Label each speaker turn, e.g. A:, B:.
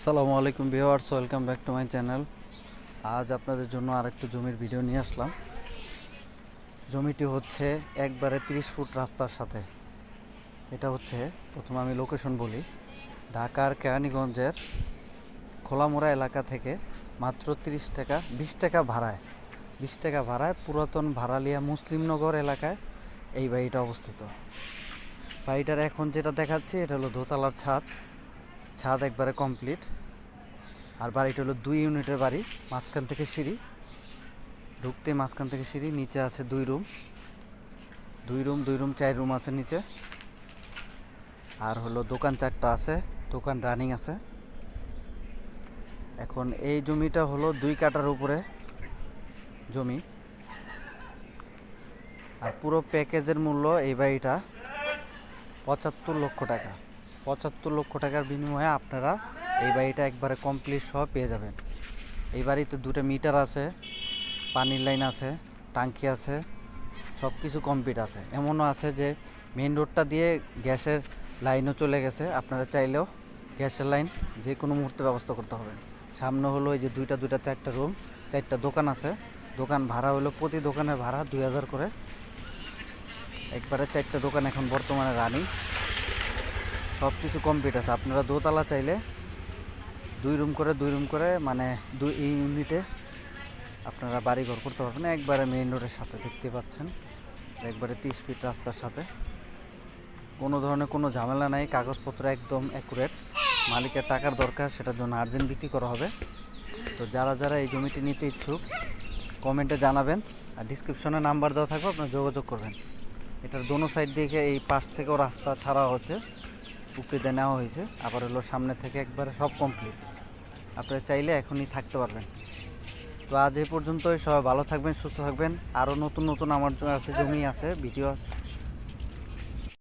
A: আসসালামু আলাইকুম viewers, welcome back to my channel. আজ আপনাদের জন্য আরেকটু জমির ভিডিও নিয়ে আসলাম। জমিটি হচ্ছে একবারে তিরিশ ফুট রাস্তার সাথে। এটা হচ্ছে, প্রথমে আমি লোকেশন বলি। ঢাকার কেরানীগঞ্জের খোলামোড়া এলাকা থেকে মাত্র তিরিশ টাকা, বিশ টাকা ভাড়ায়। বিশ টাকা ভাড়ায় পুরাতন ভাড়ালিয়া মুসলিমনগর এলাকায় এই বাড়িটা অবস্থিত। বাড়িটার এখন যেটা দেখাচ্ছে, এটা হলো দোতলার ছাদ। ছাদ একবারে কমপ্লিট আর বাড়িটা হলো দুই ইউনিটের বাড়ি, মাঝখান থেকে সিঁড়ি। ঢুকতে মাঝখান থেকে সিঁড়ি, নিচে আছে দুই রুম। দুই রুম দুই রুম, চার রুম আছে নিচে। আর হলো দোকান চারটা আছে, দোকান রানিং আছে। এখন এই জমিটা হলো দুই কাটার উপরে জমি। আর পুরো প্যাকেজের মূল্য এই বাড়িটা পঁচাত্তর লক্ষ টাকা। পঁচাত্তর লক্ষ টাকার বিনিময়ে আপনারা এই বাড়িটা একবারে কমপ্লিট সহ পেয়ে যাবেন। এই বাড়িতে দুটো মিটার আছে, পানির লাইন আছে, টাঙ্কি আছে সব কিছু কমপ্লিট আছে। এমনও আছে যে মেন রোডটা দিয়ে গ্যাসের লাইনও চলে গেছে। আপনারা চাইলেও গ্যাসের লাইন যে কোনো মুহূর্তে ব্যবস্থা করতে হবে। সামনে হলো এই যে দুইটা দুইটা, চারটা রুম চারটা দোকান আছে। দোকান ভাড়া হলো প্রতি দোকানের ভাড়া দুই হাজার করে। একবারে চারটা দোকান এখন বর্তমানে রানিং সব কিছু কমপ্লিট আছে। আপনারা দোতলা চাইলে দুই রুম করে, দুই রুম করে মানে দুই ইউনিটে আপনারা বাড়ি ঘর করতে পারবেন। একবারে মেইন রোডের সাথে দেখতে পাচ্ছেন। একবারে তিরিশ ফিট রাস্তার সাথে। কোনো ধরনের কোনো ঝামেলা নাই। কাগজপত্র একদম অ্যাকুরেট মালিকের টাকার দরকার, সেটার জন্য আর্জেন্ট বিক্রি করা হবে। তো যারা যারা এই জমিটি নিতে ইচ্ছুক কমেন্টে জানাবেন আর ডিসক্রিপশনে নাম্বার দেওয়া থাকবে, আপনারা যোগাযোগ করবেন। এটার দোনো সাইড দিকে এই পাশ থেকেও রাস্তা ছাড়া হয়েছে। উপরে নেওয়া হয়েছে। আবার হলো সামনে থেকে একবারে সব কমপ্লিট আপনারা চাইলে এখনই থাকতে পারবেন। তো আজ এই পর্যন্তই। সবাই ভালো থাকবেন, সুস্থ থাকবেন। আরও নতুন নতুন আমার আছে, জমি আছে, ভিডিও